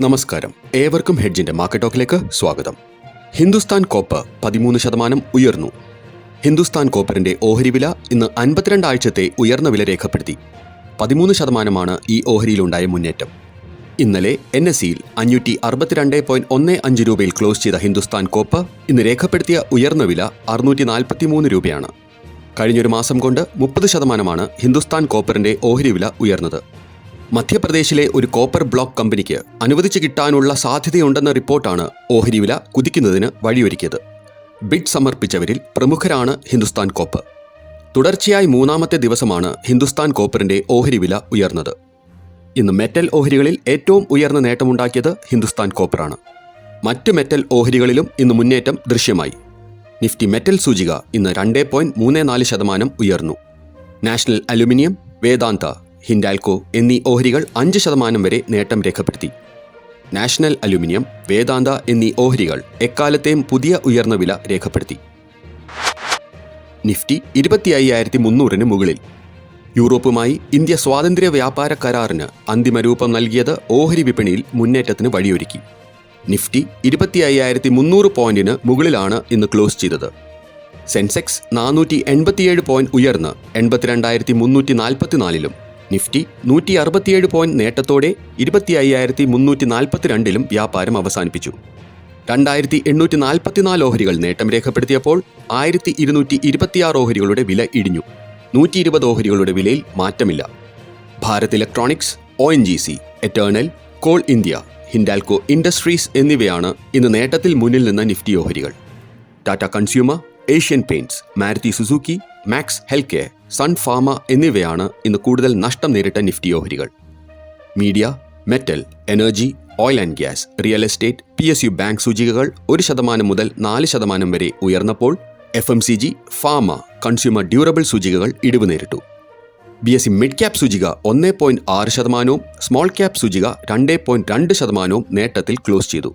നമസ്കാരം. ഏവർക്കും ഹെഡ്ജിന്റെ മാർക്കറ്റ് ടോക്കിലേക്ക് സ്വാഗതം. ഹിന്ദുസ്ഥാൻ കോപ്പ് പതിമൂന്ന് ശതമാനം ഉയർന്നു. ഹിന്ദുസ്ഥാൻ കോപ്പറിന്റെ ഓഹരി വില ഇന്ന് അൻപത്തിരണ്ട് ആഴ്ചത്തെ ഉയർന്ന വില രേഖപ്പെടുത്തി. പതിമൂന്ന് ശതമാനമാണ് ഈ ഓഹരിയിലുണ്ടായ മുന്നേറ്റം. ഇന്നലെ എൻ എസ് സിയിൽ അഞ്ഞൂറ്റി അറുപത്തിരണ്ട് പോയിന്റ് ഒന്ന് അഞ്ച് രൂപയിൽ ക്ലോസ് ചെയ്ത ഹിന്ദുസ്ഥാൻ കോപ്പ് ഇന്ന് രേഖപ്പെടുത്തിയ ഉയർന്ന വില അറുന്നൂറ്റി നാൽപ്പത്തിമൂന്ന് രൂപയാണ്. കഴിഞ്ഞൊരു മാസം കൊണ്ട് മുപ്പത് ശതമാനമാണ് ഹിന്ദുസ്ഥാൻ കോപ്പറിന്റെ ഓഹരി വില ഉയർന്നത്. മധ്യപ്രദേശിലെ ഒരു കോപ്പർ ബ്ലോക്ക് കമ്പനിക്ക് അനുവദിച്ചു കിട്ടാനുള്ള സാധ്യതയുണ്ടെന്ന റിപ്പോർട്ടാണ് ഓഹരി വില കുതിക്കുന്നതിന് വഴിയൊരുക്കിയത്. ബിഡ് സമർപ്പിച്ചവരിൽ പ്രമുഖരാണ് ഹിന്ദുസ്ഥാൻ കോപ്പ്. തുടർച്ചയായി മൂന്നാമത്തെ ദിവസമാണ് ഹിന്ദുസ്ഥാൻ കോപ്പറിന്റെ ഓഹരി വില ഉയർന്നത്. ഇന്ന് മെറ്റൽ ഓഹരികളിൽ ഏറ്റവും ഉയർന്ന നേട്ടമുണ്ടാക്കിയത് ഹിന്ദുസ്ഥാൻ കോപ്പറാണ്. മറ്റ് മെറ്റൽ ഓഹരികളിലും ഇന്ന് മുന്നേറ്റം ദൃശ്യമായി. നിഫ്റ്റി മെറ്റൽ സൂചിക ഇന്ന് രണ്ട് പോയിന്റ് മൂന്ന് നാല് ശതമാനം ഉയർന്നു. നാഷണൽ അലുമിനിയം വേദാന്ത ഹിൻഡാൽകോ എന്നീ ഓഹരികൾ അഞ്ച് ശതമാനം വരെ നേട്ടം രേഖപ്പെടുത്തി. നാഷണൽ അലുമിനിയം വേദാന്ത എന്നീ ഓഹരികൾ എക്കാലത്തെയും പുതിയ ഉയർന്ന വില രേഖപ്പെടുത്തി. നിഫ്റ്റി ഇരുപത്തി അയ്യായിരത്തി മുന്നൂറിന് മുകളിൽ. യൂറോപ്പുമായി ഇന്ത്യ സ്വാതന്ത്ര്യ വ്യാപാര കരാറിന് അന്തിമരൂപം നൽകിയത് ഓഹരി വിപണിയിൽ മുന്നേറ്റത്തിന് വഴിയൊരുക്കി. നിഫ്റ്റി ഇരുപത്തി അയ്യായിരത്തി മുന്നൂറ് പോയിന്റിന് മുകളിലാണ് ഇന്ന് ക്ലോസ് ചെയ്തത്. സെൻസെക്സ് നാനൂറ്റി എൺപത്തിയേഴ് പോയിന്റ് ഉയർന്ന് എൺപത്തിരണ്ടായിരത്തി മുന്നൂറ്റി നാൽപ്പത്തിനാലിലും നിഫ്റ്റി നൂറ്റി അറുപത്തിയേഴ് പോയിന്റ് നേട്ടത്തോടെ ഇരുപത്തി അയ്യായിരത്തി മുന്നൂറ്റി നാൽപ്പത്തിരണ്ടിലും വ്യാപാരം അവസാനിപ്പിച്ചു. രണ്ടായിരത്തി എണ്ണൂറ്റി നാൽപ്പത്തിനാല് ഓഹരികൾ നേട്ടം രേഖപ്പെടുത്തിയപ്പോൾ ആയിരത്തി ഇരുന്നൂറ്റി ഇരുപത്തിയാറ് ഓഹരികളുടെ വില ഇടിഞ്ഞു. നൂറ്റി ഇരുപത് ഓഹരികളുടെ വിലയിൽ മാറ്റമില്ല. Bharat Electronics O N G C Eternal Coal India Hindalco Industries എന്നിവയാണ് ഇന്ന് നേട്ടത്തിൽ മുന്നിൽ നിന്ന നിഫ്റ്റി ഓഹരികൾ. Tata Consumer Asian Paints Maruti Suzuki Max Healthcare Sun Pharma എന്നിവയാണ് ഇന്ന് കൂടുതൽ നഷ്ടം നേരിട്ട നിഫ്റ്റി ഓഹരികൾ. Media metal energy oil and gas real estate P S U bank സൂചികകൾ ഒരു ശതമാനം മുതൽ നാല് ശതമാനം വരെ ഉയർന്നപ്പോൾ F M C G pharma consumer durable സൂചികകൾ ഇടിവ് നേരിട്ടു. B S C mid cap സൂചിക ഒന്ന് പോയിന്റ് ആറ് ശതമാനവും സ്മോൾ ക്യാപ് സൂചിക രണ്ട് പോയിന്റ് രണ്ട് ശതമാനവും നേട്ടത്തിൽ ക്ലോസ് ചെയ്തു.